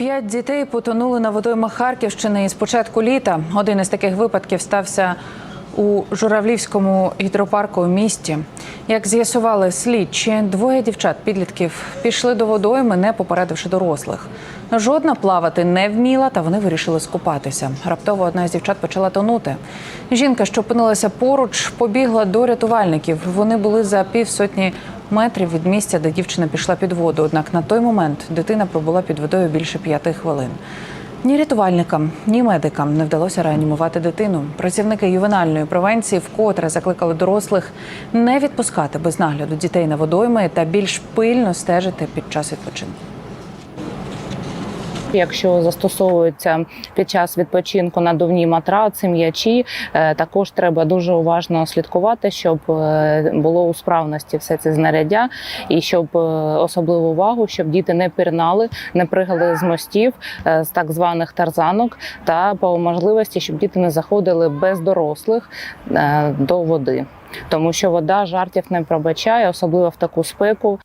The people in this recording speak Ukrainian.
П'ять дітей потонули на водоймах Харківщини із початку літа. Один із таких випадків стався у Журавлівському гідропарку у місті. Як з'ясували слідчі, двоє дівчат-підлітків пішли до водойми, не попередивши дорослих. Жодна плавати не вміла, та вони вирішили скупатися. Раптово одна з дівчат почала тонути. Жінка, що опинилася поруч, побігла до рятувальників. Вони були за півсотні метрів від місця, де дівчина пішла під воду. Однак на той момент дитина пробула під водою більше п'яти хвилин. Ні рятувальникам, ні медикам не вдалося реанімувати дитину. Працівники ювенальної провенції вкотре закликали дорослих не відпускати без нагляду дітей на водойми та більш пильно стежити під час відпочинку. Якщо застосовуються під час відпочинку надувні матраци, м'ячі, е, також треба дуже уважно слідкувати, щоб е, було у справності все це знаряддя, і щоб е, особливу увагу, щоб діти не пірнали, не пригали з мостів, з так званих тарзанок, та по можливості, щоб діти не заходили без дорослих до води. Тому що вода жартів не пробачає, особливо в таку спеку.